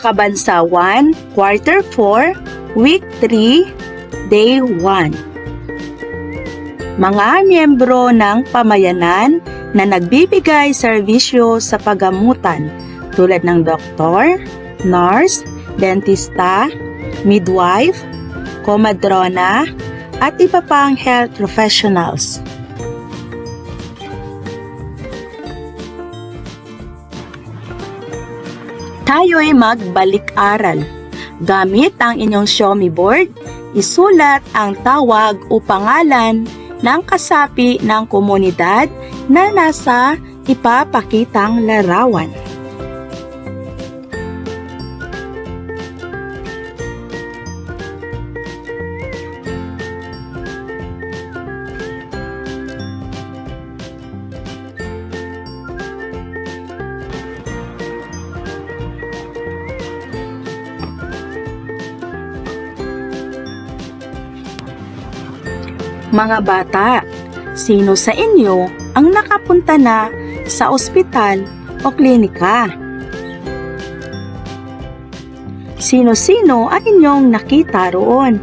Makabansa 1, Quarter 4, Week 3, Day 1. Mga miyembro ng pamayanan na nagbibigay serbisyo sa pagamutan tulad ng doktor, nurse, dentista, midwife, komadrona, at iba pang health professionals. Tayo'y magbalik-aral. Gamit ang inyong Xiaomi board, isulat ang tawag o pangalan ng kasapi ng komunidad na nasa ipapakitang larawan. Mga bata, sino sa inyo ang nakapunta na sa ospital o klinika? Sino-sino ang inyong nakita roon?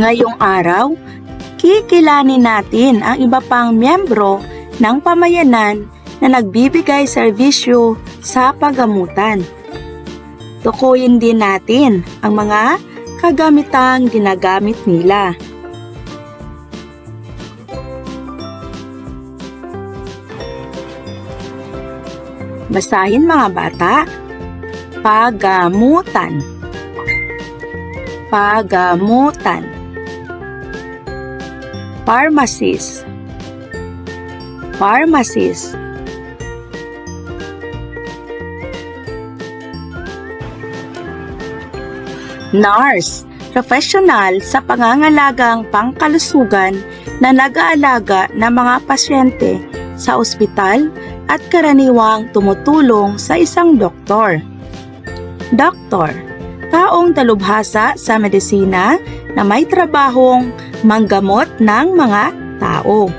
Ngayong araw, kikilanin natin ang iba pang miyembro ng pamayanan na nagbibigay serbisyo sa pagamutan. Tukuyin din natin ang mga kagamitang ginagamit nila. Basahin mga bata. Pagamutan. Pagamutan. Pharmacist. Pharmacist. Nurse, professional sa pangangalagang pangkalusugan na nag-aalaga ng mga pasyente sa ospital at karaniwang tumutulong sa isang doktor. Doktor, taong talubhasa sa medisina na may trabahong manggamot ng mga tao.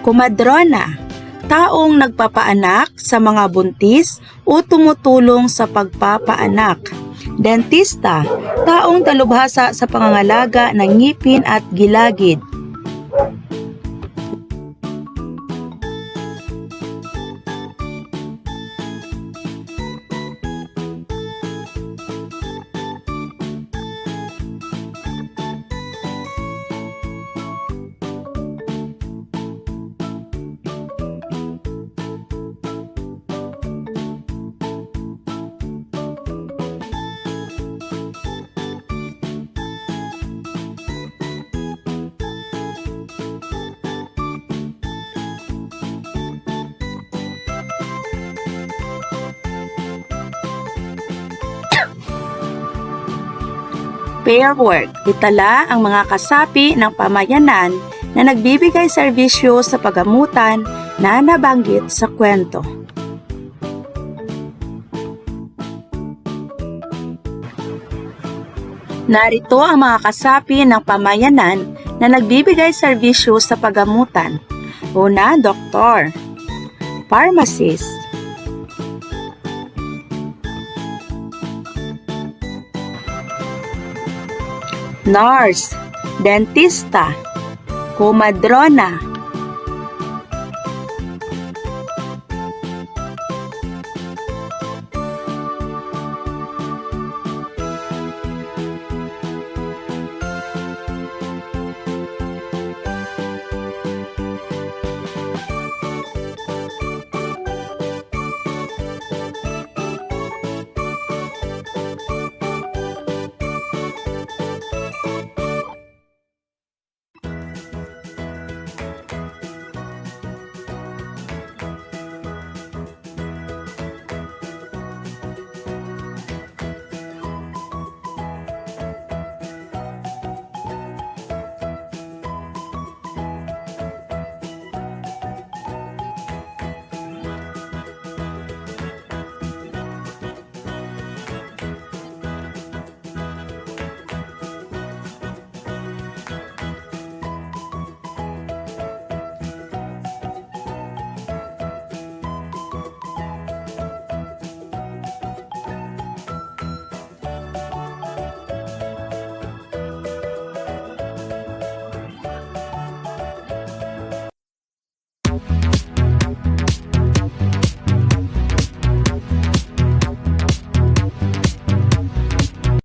Kumadrona, taong nagpapaanak sa mga buntis o tumutulong sa pagpapaanak. Dentista, taong talubhasa sa pangangalaga ng ngipin at gilagid. Work, itala ang mga kasapi ng pamayanan na nagbibigay serbisyo sa pagamutan na nabanggit sa kwento. Narito ang mga kasapi ng pamayanan na nagbibigay serbisyo sa pagamutan. Una, doktor. Pharmacist. Nurse. Dentista. Komadrona.